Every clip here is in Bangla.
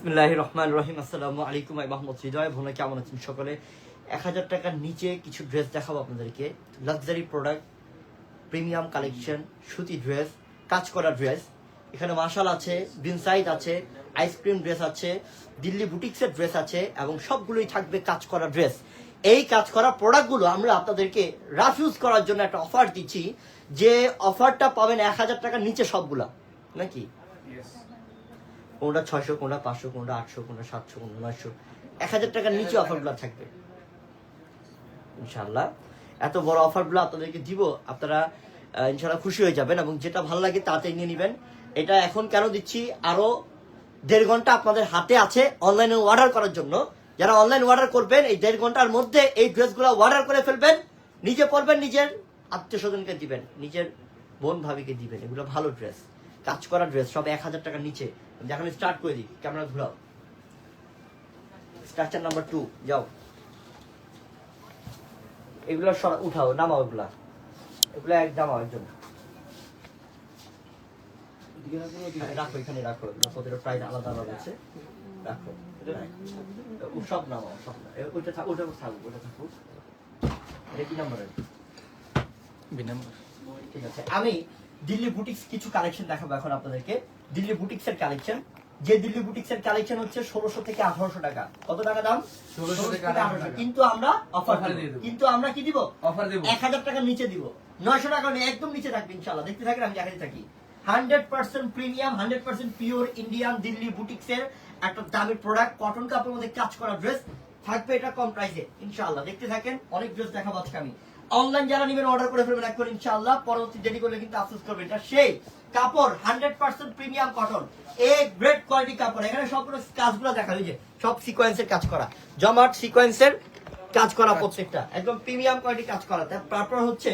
বিসমিল্লাহ রহমান রহিম আসসালামু আলাইকুম আমি মাহমুদ হৃদয়। ভোলা কেমন আছেন সকলে? এক হাজার টাকার নিচে কিছু ড্রেস দেখাবো আপনাদেরকে। লাক্সারি প্রোডাক্ট প্রিমিয়াম কালেকশন সুতি ড্রেস কাজ করা ড্রেস এখানে মার্শাল আছে বিনসাইড আছে আইসক্রিম ড্রেস আছে, দিল্লি বুটিক্সের ড্রেস আছে, এবং সবগুলোই থাকবে কাজ করা ড্রেস এই কাজ করা প্রোডাক্টগুলো আমরা আপনাদেরকে রাফ ইউজ করার জন্য একটা অফার দিচ্ছি। যে অফারটা পাবেন এক হাজার টাকার নিচে সবগুলা। নাকি? কোনটা ছয়শো, কোনটা পাঁচশো, কোনটা আটশো, কোনটা সাতশো, কোনটা নয়শো, এক হাজার টাকার নিচে অফারগুলো থাকবে। ইনশাল্লাহ এত বড় অফারগুলো আপনাদেরকে দিব, আপনারা ইনশাল্লাহ খুশি হয়ে যাবেন এবং যেটা ভালো লাগে তাড়াতাড়ি নিয়ে নেবেন। এটা এখন কেন দিচ্ছি? আরও দেড় ঘণ্টা আপনাদের হাতে আছে অনলাইনে অর্ডার করার জন্য। যারা অনলাইন অর্ডার করবেন, এই দেড় ঘণ্টার মধ্যে এই ড্রেসগুলো অর্ডার করে ফেলবেন, নিজে পরবেন, নিজের আত্মীয় স্বজনকে দিবেন, নিজের বোন ভাবিকে দিবেন। এগুলো ভালো ড্রেস কাজ করা ড্রেস সব এক হাজার টাকার নিচে। এখন স্টার্ট করে দিই। ক্যামেরা ঘুরাও স্ট্রাকচার নাম্বার টু যাও। এগুলো উঠাও নামাও এগুলা। এগুলো এক জামাও একজন। রাখো এখানে রাখো। প্রতিটা প্রাইস আলাদা আলাদা আছে। রাখো সব নামাও সব নামাও। ওইটা থাক ওটা থাকুক ওটা থাকুক। এটা কি নাম্বার। ঠিক আছে। আমি দিল্লি বুটিক্স কিছু কালেকশন দেখাবো এখন আপনাদেরকে। দিল্লি বুটিক্স এর কালেকশন যে দিল্লি বুটিক্স এর কালেকশন হচ্ছে ষোলোশো থেকে আঠারোশো টাকা। কত টাকা দাম? 1600 থেকে 1800 কিন্তু আমরা অফার। কিন্তু আমরা কি দিব? অফার দেবো। এক হাজার টাকার নিচে দিব। নয়শো টাকা একদম নিচে থাকবে ইনশাল্লাহ দেখতে থাকেন আমি দেখাতে থাকি। Hundred percent premium hundred percent pure Indian Delhi boutiques এর একটা দামি প্রোডাক্ট কটন কাপড়ের মধ্যে কাজ করা ড্রেস থাকবে এটা কম প্রাইসে ইনশাআল্লাহ। দেখতে থাকেন অনেক ড্রেস দেখাবো আজকে আমি। অনলাইন যারা নেবেন অর্ডার করে ফেলবেন এখন ইনশাল্লাহ পরবর্তী দেরি করলে কিন্তু আফসোস করবেন এটা সেই। কাপড় hundred percent premium cotton a great quality কাপড়। এখানে সবগুলো কাজগুলো দেখা যে সব সিকোয়েন্সের কাজ করা। জমাট সিকোয়েন্সের কাজ করা প্রত্যেকটা। একদম প্রিমিয়াম কোয়ালিটি কাজ করা। তারপর হচ্ছে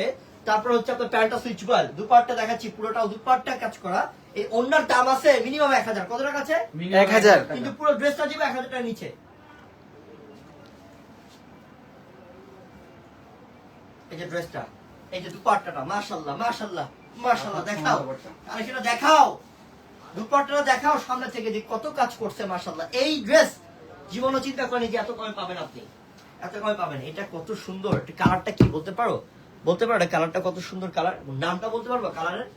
তারপর হচ্ছে আপনার প্যান্টটা সুইচ বয়েল দুপাটটা দেখাচ্ছি পুরোটাও দুপাটটা কাজ করা। এই অন্যার দাম আছে মিনিমাম এক হাজার। কত টাকা আছে? 1000 টাকা। কিন্তু পুরো ড্রেসটা দিবে এক হাজার টাকার নিচে। এই যে ড্রেসটা এই যে দুপাট্টাটা মাশাল্লাহ মাশাল্লাহ। মাশাল্লাহ দেখাও। আরে সেটা দেখাও। দুপাট্টাটা দেখাও সামনে থেকে যে কত কাজ করছে এই ড্রেস জীবনও চিন্তা করেনি যে এত কমে পাবেন আপনি। এত কমে পাবেন। এটা কত সুন্দর। কালারটা কি বলতে পারো? বলতে পারো এটা কালারটা কত সুন্দর কালার? নামটা বলতে পারব কালারের?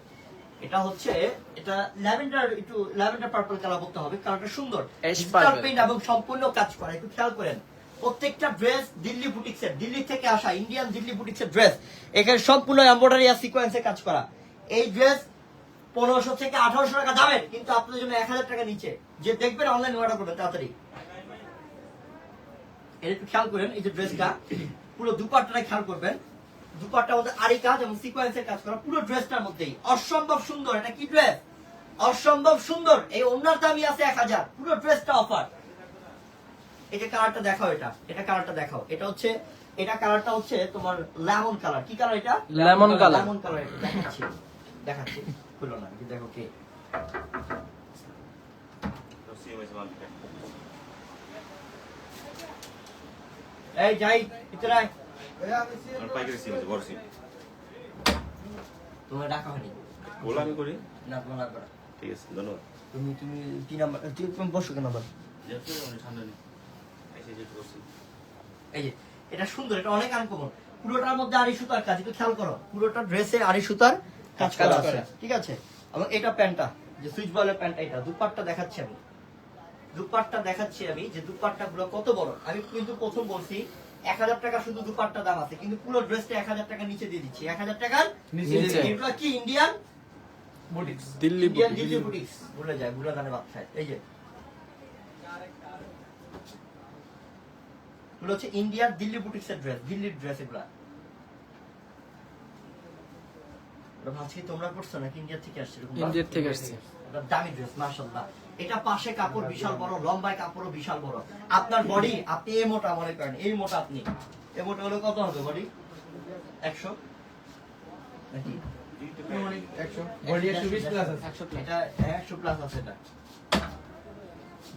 এটা হচ্ছে এটা ল্যাভেন্ডার একটু ল্যাভেন্ডার পার্পল কালার বলতে হবে। কালারটা সুন্দর। এবং সম্পূর্ণ কাজ করা। একটু খেয়াল করেন। প্রত্যেকটা ড্রেস দিল্লি বুটিক্সের। দিল্লি থেকে আসা ইন্ডিয়ান দিল্লি বুটিক্সের ড্রেস। এখানে সম্পূর্ণ এমব্রয়ডারি আর সিকোয়েন্সে কাজ করা। এই ড্রেস পনেরোশো থেকে আঠারোশো টাকা দামের কিন্তু আপনাদের জন্য এক হাজার টাকা নিচে। যে দেখবেন অনলাইন অর্ডার করবেন তাড়াতাড়ি। এটা একটু খেয়াল করেন এই যে ড্রেসটা পুরো দুপাট্টাটা খেয়াল করবেন। দুপাট্টার মধ্যে আরি কাজ এবং সিকোয়েন্সের কাজ করা পুরো ড্রেসটার মধ্যেই। অসম্ভব সুন্দর এটা কি ড্রেস অসম্ভব সুন্দর এই ওনার দামই আছে এক হাজার। পুরো ড্রেসটা অফার এই যে কালারটা দেখাও এটা এটা কালারটা দেখাও। এটা হচ্ছে এটা কালারটা হচ্ছে তোমার লেমন কালার কি কালার এটা? লেমন কালার লেমন কালার দেখাচ্ছি। দেখাচ্ছি। খুলো না কি দেখো কে। এই যাই ভিতরে আয়। তোমার ডাকা হয়নি? বলো আমি করি? না তোমার লাগবে ঠিক আছে ধন্যবাদ। তুমি তুমি কি নাম্বার তুমি বসো কেন নাম্বার ঠান্ডা নেই। এই যে এটা সুন্দর এটা অনেক আনকমন পুরোটার মধ্যে আড়ি সুতার কাজ একটু খেয়াল করো। পুরোটা ড্রেসে আড়ি সুতার কাজ করা আছে ঠিক আছে? এবং এটা প্যান্টটা যে সুইচ বলের প্যান্টটা এটা দুপাট্টা দেখাচ্ছি আমি। দুপাট্টা দেখাচ্ছি আমি যে দুপাট্টা গুলো কত বড়। আমি কিন্তু প্রথম বলছি এক হাজার টাকা শুধু দুপাট্টা দাম আছে কিন্তু পুরো ড্রেসটা এক হাজার টাকা নিচে দিয়ে দিচ্ছি। এক হাজার টাকার। এগুলো কি Indian boutiques Delhi Indian boutique. Delhi boutiques ভুলে যায় ভুলে গানে বাদ খায় এই যে। এগুলো হচ্ছে ইন্ডিয়ার দিল্লি বুটিক্সের ড্রেস দিল্লির ড্রেস এগুলা। ওরা ভাবছি তোমরা করছ নাকি ইন্ডিয়া থেকে আসছে এরকম থেকে আসছে। দামি ড্রেস মাশাআল্লাহ। এটা পাশে কাপড় বিশাল বড় লম্বায় কাপড়ও বিশাল বড়। আপনার বডি আপনি এই মোটা মনে করেন এই মোটা আপনি। এই মোটা হলে কত হবে বডি নাকি? প্লাস আছে। এটা একশো প্লাস আছে এটা।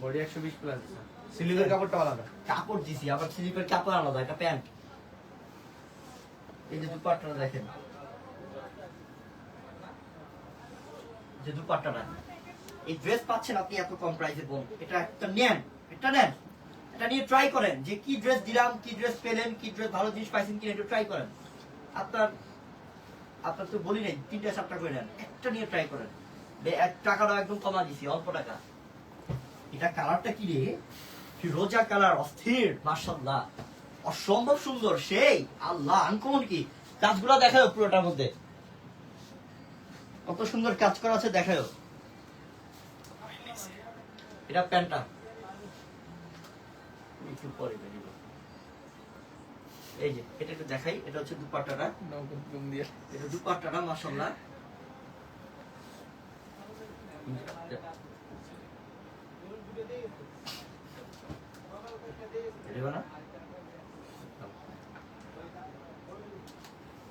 বডি একশো বিশ প্লাস আছে। সিলিকের কাপড়টা আলাদা। কাপড় দিছি আবার স্লিপের কাপড় আলাদা একটা প্যান্ট এই যে দুপাট্টাটা দেখেন। যে দুপাট্টাটা এই ড্রেস পাচ্ছেন আপনি এত কম প্রাইসে বোন এটা একটা নেন এটা নেন। এটা নিয়ে ট্রাই করেন যে কি ড্রেস দিলাম, কি ড্রেস পেলেন, কি ড্রেস ভালো জিনিস পাইছেন কিনা একটু ট্রাই করেন। আপনার আপনার তো বলি নাই, তিনটা চারটা করে নেন, একটা নিয়ে ট্রাই করেন। এক টাকাটাও একদম কমা দিছি, অল্প টাকা। এটা কালারটা কি রে? ফিরোজা কালার অস্থির মার্শাল্লাহ অসম্ভব সুন্দর, সেই আল্লাহ আনকমন কি? কাজগুলো দেখাও পুরোটার মধ্যে। কত সুন্দর কাজ করা আছে দেখাও এটা প্যান্টটা। একটু পরে বেরিয়ে এই যে এটা একটু দেখাই এটা হচ্ছে দুপাট্টাটা। এটা দুপাট্টাটা না?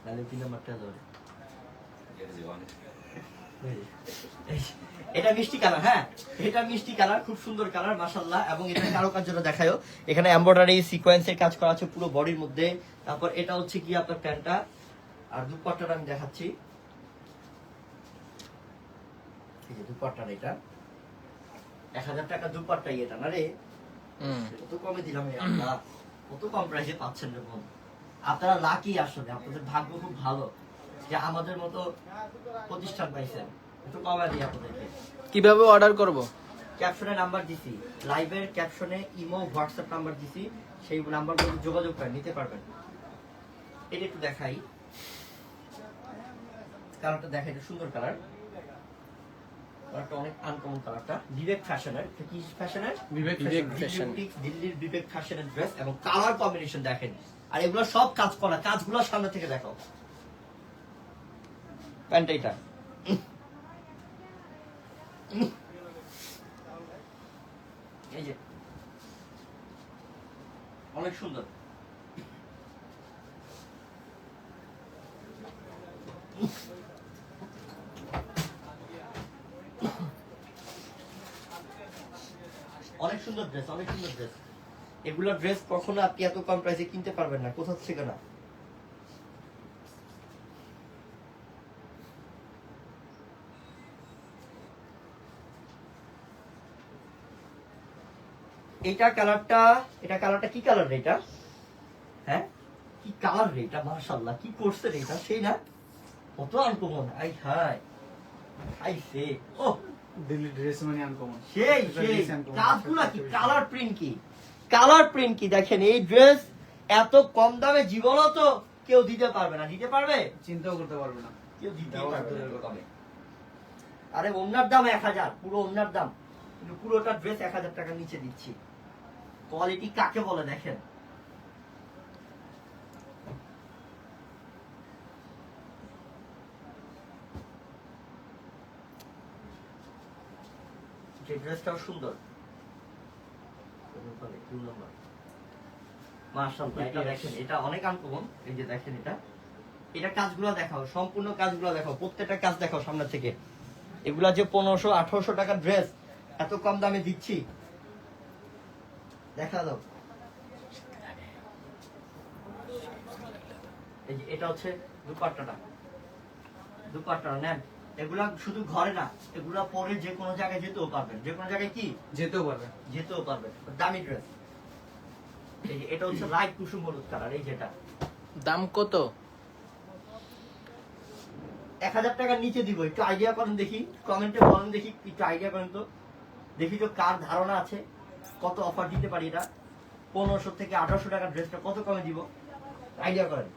তাহলে তিন নাম্বারটা ধরে। এটা মিষ্টি কালার হ্যাঁ? এটা মিষ্টি কালার খুব সুন্দর কালার মাশাল্লাহ এবং এটা দেখায়ও এখানে এমব্রয়ডারি সিকোয়েন্সের কাজ করা আছে পুরো বডির মধ্যে। তারপর এটা হচ্ছে কি আপনার প্যান্টটা আর দুপাট্টাটা আমি দেখাচ্ছি। এই যে দুপাট্টাটা এটা। এক হাজার টাকা দুপাট্টাই এটা না রে? কত কমে দিলাম কত কম প্রাইসে পাচ্ছেন রে আপনারা লাকি আসলে আপনাদের ভাগ্য খুব ভালো। যে আমাদের মতো প্রতিষ্ঠান পাইছেন একটু কমে দিই আপনাদেরকে। কীভাবে অর্ডার করব? ক্যাপশনে নাম্বার দিছি। লাইভের ক্যাপশনে ইমো হোয়াটসঅ্যাপ নাম্বার দিছি। সেই নাম্বারগুলো যোগাযোগ করে নিতে পারবেন। এটা একটু দেখাই। কালারটা দেখাই এটা সুন্দর কালার। কালারটা অনেক আনকমন কালারটা। বিবেক ফ্যাশনের। কি ফ্যাশনের? বিবেক। বুটিক দিল্লির বিবেক ফ্যাশনের ড্রেস এবং কালার কম্বিনেশন দেখেন। আর এগুলো সব কাজ করা। কাজগুলো সামনে থেকে দেখো প্যান্ট অনেক সুন্দর। অনেক সুন্দর ড্রেস অনেক সুন্দর ড্রেস এগুলো ড্রেস কখনো আপনি এত কম প্রাইসে কিনতে পারবেন না কোথাও থেকে না? এটা কালারটা এটা কালারটা কি কালার রে এটা? হ্যাঁ? কি কালার রে এটা? মাশাআল্লাহ কি করছে রে এটা? সেই না? কত আনকমন আই হাই আই সে ও। দিল্লি ড্রেস মানে আনকমন সেই সেই। কাজগুলা কি? কালার প্রিন্ট কি? কালার প্রিন্ট কি? দেখেন এই ড্রেস এত কম দামে জীবনও তো কেউ দিতে পারবে না। দিতে পারবে? চিন্তাও করতে পারবে না। কেউ দিতে পারবে। আরে ওনার দাম এক হাজার পুরো ওনার দাম। কিন্তু পুরোটা ড্রেস এক হাজার টাকার নিচে দিচ্ছি। কোয়ালিটি কাকে বলে দেখেন? যে ড্রেসটাও সুন্দর। মাশাআল্লাহ এটা দেখেন এটা অনেক আনকমন। এই যে দেখেন এটা। এটা কাজগুলো দেখাও সম্পূর্ণ কাজগুলো দেখাও প্রত্যেকটা কাজ দেখাও সামনে থেকে। এগুলা যে পনেরোশো আঠারোশো টাকার ড্রেস এত কম দামে দিচ্ছি। দেখা দাও এটা হচ্ছে দুপাট্টাটা। নেন। এগুলা শুধু ঘরে না এগুলা পরে যে কোনো জায়গায় যেতেও পারবেন। যে কোনো জায়গায় কি? যেতেও যেতেও পারবেন। দামি ড্রেস এটা হচ্ছে লাইট কুসুম হলুদ কালার এই যেটা। দাম কত? এক হাজার টাকার নিচে দিব একটু আইডিয়া করেন দেখি। কমেন্টে বলেন দেখি একটু আইডিয়া করেন তো। দেখি তো কার ধারণা আছে। কত অফার দিতে পারি এটা? পনেরোশো থেকে আঠারোশো টাকার ড্রেসটা কত কমে দিব? আইডিয়া করেন।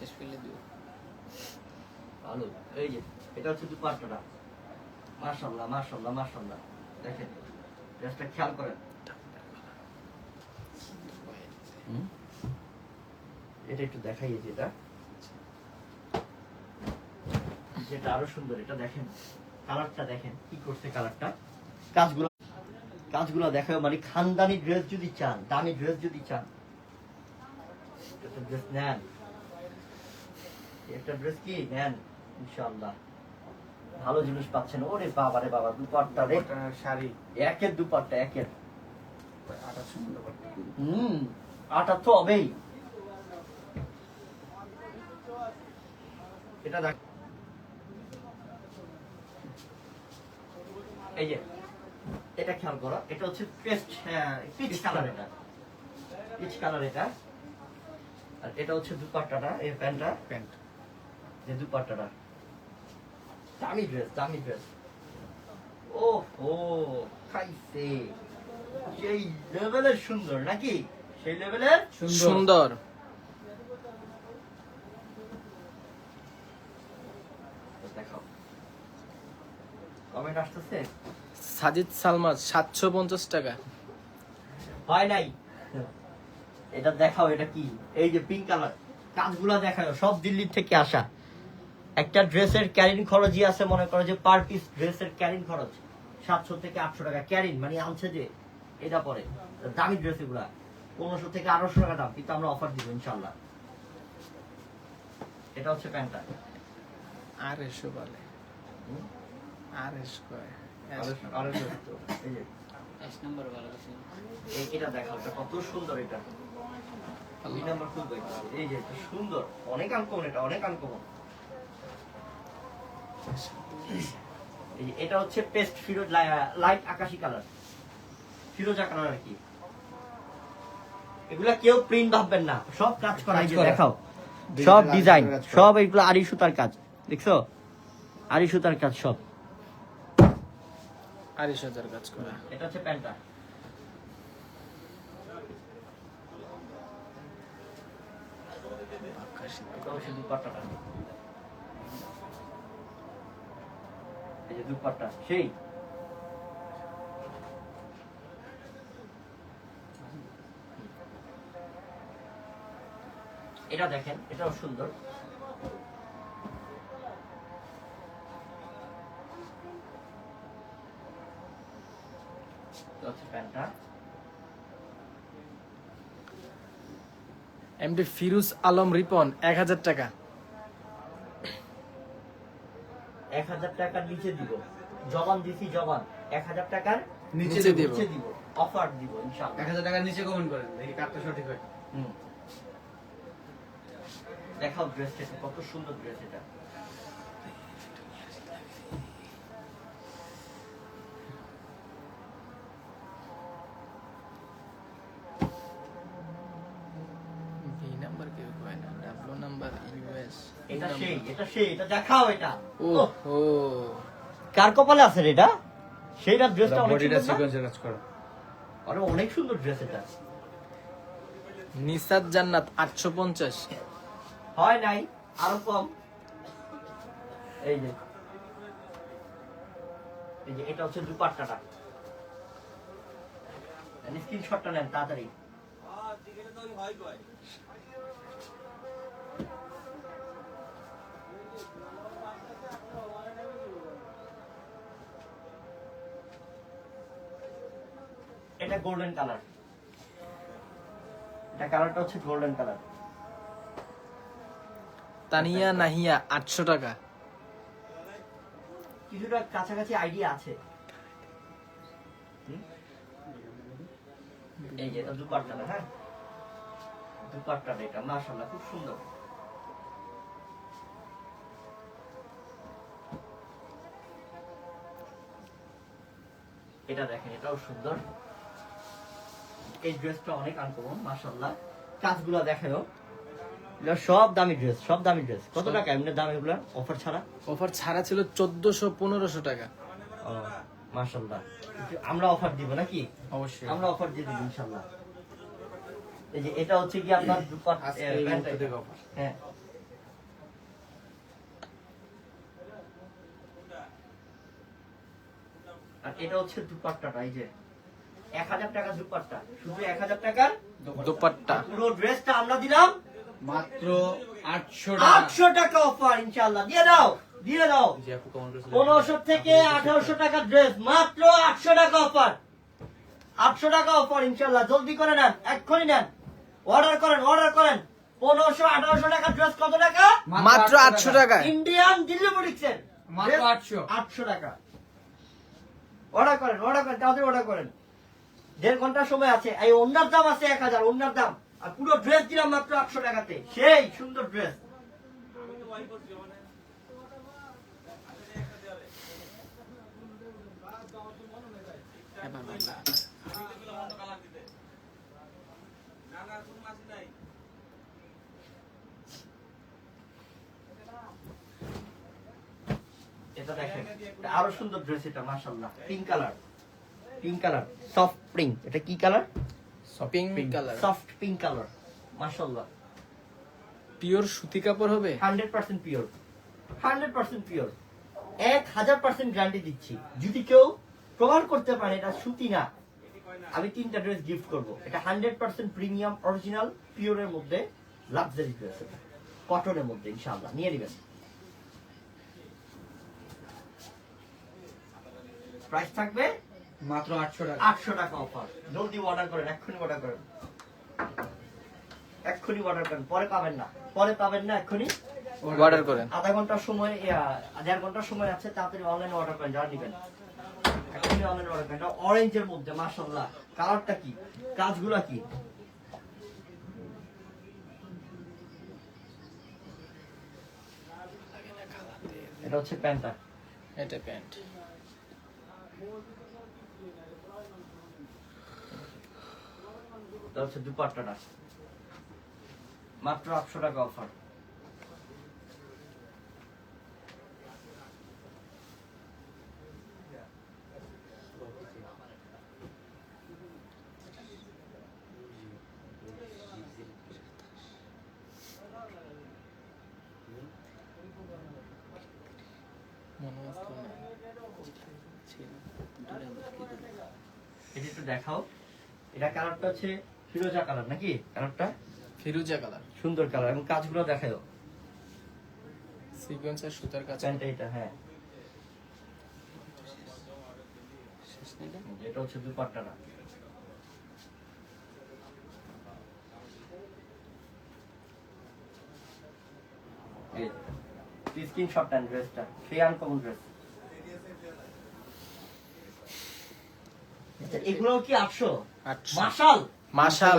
শেষ ফেলে দিব। ভালো। এই যে এটা হচ্ছে দুপাট্টাটা। দেখেন ড্রেসটা খেয়াল করেন? এটা একটু দেখাই এই যেটা যেটা আরও সুন্দর এটা দেখেন। কালারটা দেখেন কি করছে কালারটা? কাজগুলো কাজগুলো দেখাও মানে খানদানি ড্রেস যদি চান দামি ড্রেস যদি চান একটা ড্রেস নেন। একটা ড্রেস কি? নেন ইনশাআল্লাহ। ভালো জিনিস পাচ্ছেন। ওরে বাবা রে বাবা দুপাট্টা রে। শাড়ি। একের দুপাট্টা একের। হুম আটা তো হবেই। এটা দেখ এই যে এটা খেয়াল করো এটা হচ্ছে পেস্ট পিচ কালার এটা। পিচ কালার এটা। আর এটা হচ্ছে দুপাট্টাটা এই প্যান্টটা। প্যান্ট যে দুপাট্টাটা। দামি ড্রেস দামি ড্রেস ও ও খাইছে। সেই লেভেলের সুন্দর নাকি? সেই লেভেলের সুন্দর দেখাও কমেন্ট আসতেছে? সাজিদ সালমান সাতশো পঞ্চাশ টাকা। হয় নাই? এটা দেখাও এটা কি? এই যে পিঙ্ক কালার কাজগুলা দেখাও সব দিল্লির থেকে আসা। একটা ড্রেসের ক্যারিং খরচই আছে মনে করো যে পার পিস ড্রেসের ক্যারিং খরচ। সাতশো থেকে আটশো টাকা ক্যারিং মানে আনছে যে এটা পরে। দামি ড্রেস এগুলা। পনেরোশো থেকে আঠারোশো টাকা দাম কিন্তু আমরা অফার দিব ইনশাল্লাহ এটা হচ্ছে প্যান্টটা। আর এসো বলে। আর। এই যে। নম্বর এই- দেখাও কত সুন্দর এটা। দুই নাম্বার খুলবো এই যে এটা সুন্দর। অনেক আনকমন এটা অনেক আনকমন এই যে এটা হচ্ছে পেস্ট ফিরোজ লাইট আকাশি কালার। ফিরোজা কালার আর কি এগুলা কেউ প্রিন্ট ভাববেন না। সব কাজ করা এই যে দেখাও। সব ডিজাইন। সব এগুলো আরি সুতার কাজ। দেখছ? আরি সুতার কাজ সব। আড়াইশ হাজার কাজ করা। এটা হচ্ছে প্যান্টটা এই যে দুপাট্টা, সেই। এটা দেখেন, এটাও সুন্দর। হচ্ছে প্যান্টটা। এমডি ফিরুজ আলম রিপন এক হাজার টাকা। এক হাজার টাকার নিচে দিব। জবান দিছি জবান। এক হাজার টাকার নিচে দিব। নিচে দিব। অফার দিব ইনশাআল্লাহ এক হাজার টাকার নিচে কমেন্ট করেন দেখি কার্ডটা সঠিক হয়। হুম। দেখাও ড্রেস কত সুন্দর ড্রেস এটা বি নাম্বার কেউ কয় না ডাব্লু নাম্বার ইউএস এটা সেই এটা সেই এটা দেখাও এটা। ও ওহ, ও কার কপালে আছে রে এটা? সেইটা ড্রেসটা অনেক সুন্দর না? সিকোয়েন্সের কাজ করা। আরে অনেক সুন্দর ড্রেস এটা। নিসাদ জান্নাত আটশো পঞ্চাশ। হয় নাই আরও কম। এই যে। এই যে এটা হচ্ছে দুপাট্টাটা। স্ক্রিনশটটা নেন তাড়াতাড়ি। গোল্ডেন কালার এটা কালারটা হচ্ছে গোল্ডেন কালার তানিয়া নাহিয়া আটশো টাকা। কিছুটা কাছাকাছি আইডিয়া আছে। এই যে এটা দুপাট্টাটা হ্যাঁ? দুপাট্টাটা এটা মাশাআল্লাহ খুব সুন্দর। এটা দেখেন এটাও সুন্দর। এই ড্রেসটা অনেক আনকমন মাশাআল্লাহ। কাজগুলো দেখাও এগুলো সব দামি ড্রেস সব দামি ড্রেস। কত টাকা এমনি দাম এগুলো অফার ছাড়া? অফার ছাড়া ছিল চোদ্দশো পনেরোশো টাকা। ও আমরা অফার দিব নাকি? অবশ্যই। আমরা অফার দিয়ে দিব ইনশাআল্লাহ। এই যে এটা হচ্ছে কি আপনার। হ্যাঁ। আর এটা হচ্ছে দুপাট্টাটা এই যে। এক হাজার টাকা দুপাট্টা। শুধু এক হাজার টাকার দোপাট্টা। পুরো ড্রেসটা আমরা দিলাম। মাত্র আটশো আটশো টাকা অফার ইনশাআল্লাহ। দিয়ে দাও দিয়ে দাও। পনেরোশো থেকে আঠারোশো টাকা। ড্রেস মাত্র আটশো টাকা অফার আটশো টাকা অফার ইনশাল্লাহ জলদি করে নেন এক্ষুনি নেন। অর্ডার করেন অর্ডার করেন। পনেরোশো আঠারোশো টাকা ড্রেস কত টাকা? মাত্র আটশো টাকা। ইন্ডিয়ান দিল্লি বুটিক্সের। মাত্র 800 আটশো টাকা। অর্ডার করেন অর্ডার করেন তাদের অর্ডার করেন। দেড় ঘণ্টা সময় আছে। এই অন্যার দাম আছে এক হাজার অন্যার দাম। আর পুরো ড্রেস দিলাম মাত্র একশো টাকাতে। সেই সুন্দর ড্রেস এটা আরও সুন্দর ড্রেস এটা মাসাল্লাহ pink colour pink colour soft pink এটা কি colour pink colour soft pink colour মাশাআল্লাহ পিওর সুতি কাপড় হবে? Hundred percent pure hundred percent pure এক হাজার পার্সেন্ট গ্যারান্টি দিচ্ছি। যদি কেউ প্রমাণ করতে পারে এটা সুতি না আমি তিনটা ড্রেস গিফট করব। এটা হান্ড্রেড পার্সেন্ট প্রিমিয়াম অরিজিনাল পিওরের মধ্যে লাক্সারি ড্রেস কটনের মধ্যে ইনশাআল্লাহ। নিয়ে নেবেন। প্রাইস থাকবে মাত্র আটশো টাকা। আটশো টাকা অফার জলদি অর্ডার করেন এক্ষুনি অর্ডার করেন। এক্ষুনি অর্ডার করেন পরে পাবেন না। পরে পাবেন না এক্ষুনি অর্ডার করেন। আধা ঘণ্টার সময় দেড় ঘণ্টার সময় আছে তাড়াতাড়ি অনলাইনে অর্ডার করেন যারা নিবেন। এখনই অনলাইনে অর্ডার করেন। এটা অরেঞ্জের মধ্যে মাশাআল্লাহ। কালারটা কি? কাজগুলা কি? এটা হচ্ছে প্যান্টটা এটা প্যান্ট। এটা হচ্ছে দুপাট্টাটা মাত্র আটশো টাকা অফার। এটা একটু দেখাও। এটা কালারটা হচ্ছে ফিরোজা কালার নাকি কালারটা? ফিরুজা কালার। সুন্দর কালার এবং কাজগুলো দেখাও সিকোয়েন্সের সুতার কাজ। প্যান্টটা এটা হ্যাঁ। এটা? হচ্ছে দুপাট্টাটা স্ক্রিনশট নেন ড্রেসটা সেই আনকমন ড্রেস এগুলো কি আটশো? মাসাল মাশাল।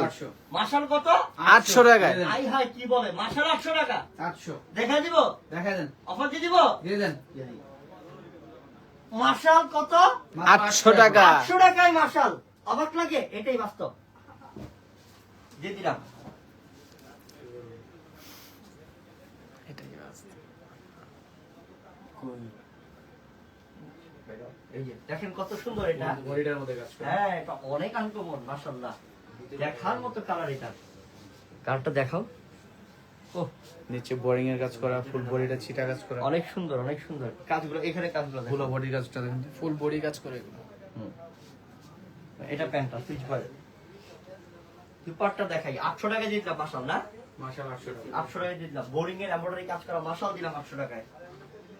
কত? আটশো টাকায়। আই হাই কি বলে? মাসাল আটশো টাকা? আটশো। দেখা দিব? দেখা দেন। অফার দিয়ে দিব? দিয়ে দেন। মাসাল কত? মাত্র আটশো টাকা। আটশো টাকায় মাসাল অবাক লাগে? এটাই বাস্তব। দিয়ে দিলাম। এটাই বাস্তব। এই যে দেখেন কত সুন্দর এটা। মধ্যে কাজ করে। হ্যাঁ এটা অনেক আনকমন মাশাল্লাহ। দেখার মতো কালার এটা। কালারটা দেখাও। ও নিচে বোরিং এর কাজ করা ফুল বডিটা ছিটা কাজ করা। অনেক সুন্দর অনেক সুন্দর। কাজগুলো এখানে কাজগুলো। পুরো বডির কাজটা দেখেন ফুল বডি কাজ করে এগুলো। এটা প্যান্টটা সুইচ করে। দুপাটটা দেখাই। আটশো টাকা দিয়ে দিলাম মাসাল না? মাশাল আটশো টাকা। আটশো টাকা দিয়ে দিলাম। বোরিং এর এমব্রয়ডারি কাজ করা মাসাল দিলাম আটশো টাকায়।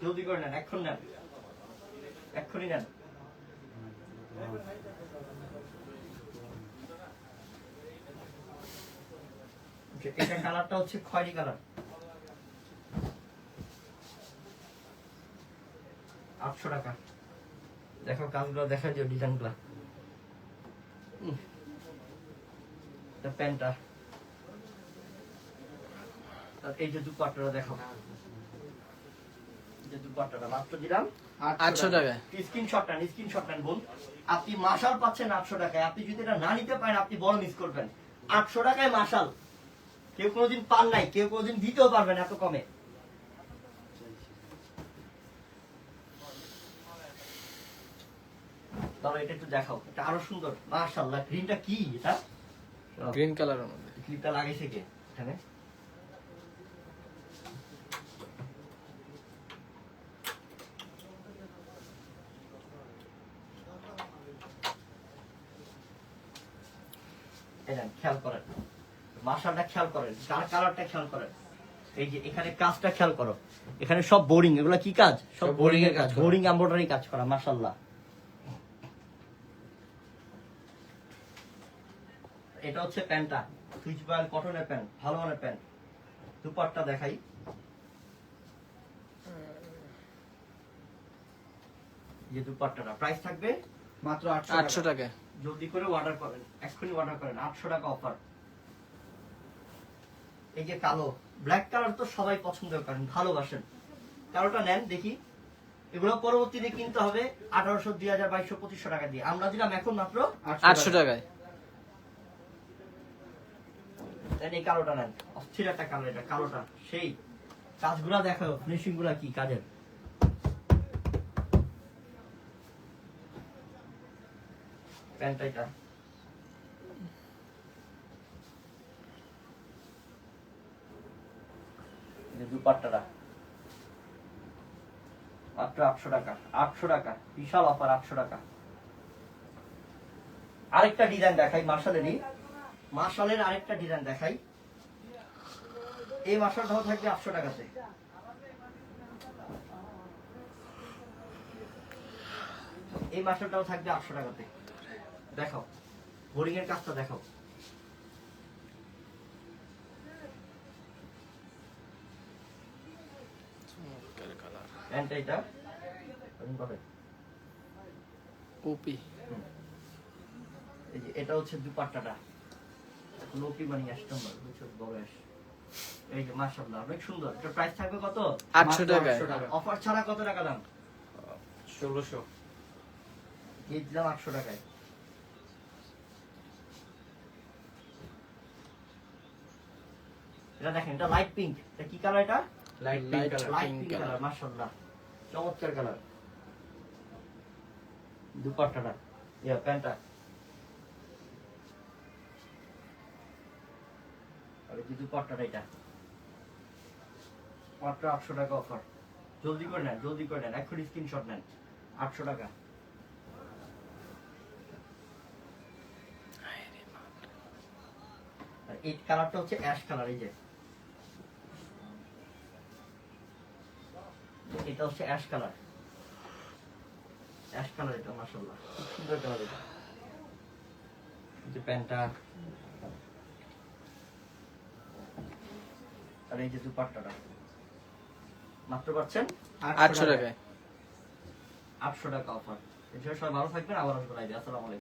জলদি করে নেন এখন নেন। এক্ষুনি নেন। এটা কালারটা হচ্ছে খয়েরি কালার। আটশো টাকা। দেখো কাজগুলো দেখা যায় ডিজাইনগুলো। প্যান্টটা। এই যে দুপাট্টাটা দেখো। যে মাত্র দিলাম আটশো আপনি মাসাল পাচ্ছেন আটশো টাকায়। আপনি যদি এটা না নিতে পারেন আপনি বড় মিস করবেন। আটশো টাকায় মাসাল কেউ কোনোদিন পান নাই কেউ কোনোদিন দিতেও পারবেন এত কমে। এটা একটু দেখাও এটা আরও সুন্দর গ্রিনটা কি এটা? গ্রিন কালারের মধ্যে। ক্লিপটা লাগাইছে কে এখানে। খেয়াল করেন। মার্শালটা খেয়াল করেন কার কালারটা খেয়াল করেন? এই যে এখানে কাজটা খেয়াল করো। এখানে সব বোরিং এগুলো কি কাজ? সব বোরিং এর কাজ বোরিং এমব্রয়ডারি কাজ করা মার্শাল্লাহ এটা হচ্ছে প্যান্টটা সুইচ বয়েল কটনের প্যান্ট ভালো মানের প্যান্ট। দুপাট্টা দেখাই। যে দুপাট্টাটা প্রাইস থাকবে মাত্র আটশো টাকায় জলদি করে অর্ডার করেন এক্ষুনি অর্ডার করেন আটশো টাকা অফার এই যে কালো ব্ল্যাক কালার তো সবাই পছন্দ করেন ভালোবাসেন। কালোটা নেন দেখি। এগুলো পরবর্তীতে কিনতে হবে আঠারোশো দুই হাজার বাইশশো পঁচিশশো টাকা দিয়ে। আমরা দিলাম এখন মাত্র আটশো টাকায়। এই কালোটা নেন। অস্থির একটা কালো এটা কালোটা। সেই কাজগুলা দেখো ফিনিশিংগুলা কি কাজের? প্যান্টটা এটা। যে দুপাট্টাটা মাত্র আটশো টাকা আটশো টাকা, বিশাল অফার আটশো টাকা। আরেকটা ডিজাইন দেখাই মার্শালেরই মার্শালের আরেকটা ডিজাইন দেখাই। এই মার্শালটাও থাকবে আটশো টাকাতে। এই মার্শালটাও থাকবে আটশো টাকাতে। দেখাও। বোরিং এর কাজটা দেখাও চমৎকার কালার প্যান্টটা এটা পপি এই যে এটা হচ্ছে দুপাট্টাটা। লোকি মানি কাস্টমার বুঝছ? বড় আস এই যে মাশাআল্লাহ অনেক সুন্দর। এটা প্রাইস থাকবে কত? আটশো টাকায়। অফার ছাড়া কত টাকা দাম? ষোলোশো। দিয়ে দিলাম আটশো টাকায়। এটা দেখেন এটা লাইট পিঙ্ক এটা কি কালার এটা? Light pink colour light pink colour মাশাআল্লাহ চমৎকার কালার দুপাট্টাটা ইয়া প্যান্টটা আর এই দুপাট্টাটা এটা। মাত্র টাকা অফার জলদি করে নেন জলদি করে নেন। এখন স্ক্রিনশট নেন। আটশো টাকা। আর এই কালারটা হচ্ছে অ্যাশ কালার এই যে। এটা হচ্ছে অ্যাশ কালার অ্যাশ কালার এটা মাশাআল্লাহ। খুব সুন্দর কালার এটা। যে প্যান্টটা। আর এই যে দুপাট্টাটা। মাত্র পাচ্ছেন? আটশো টাকায়। আটশো টাকা অফার এছাড়া সবাই ভালো থাকবেন আবার আসবেন আসসালামু আলাইকুম।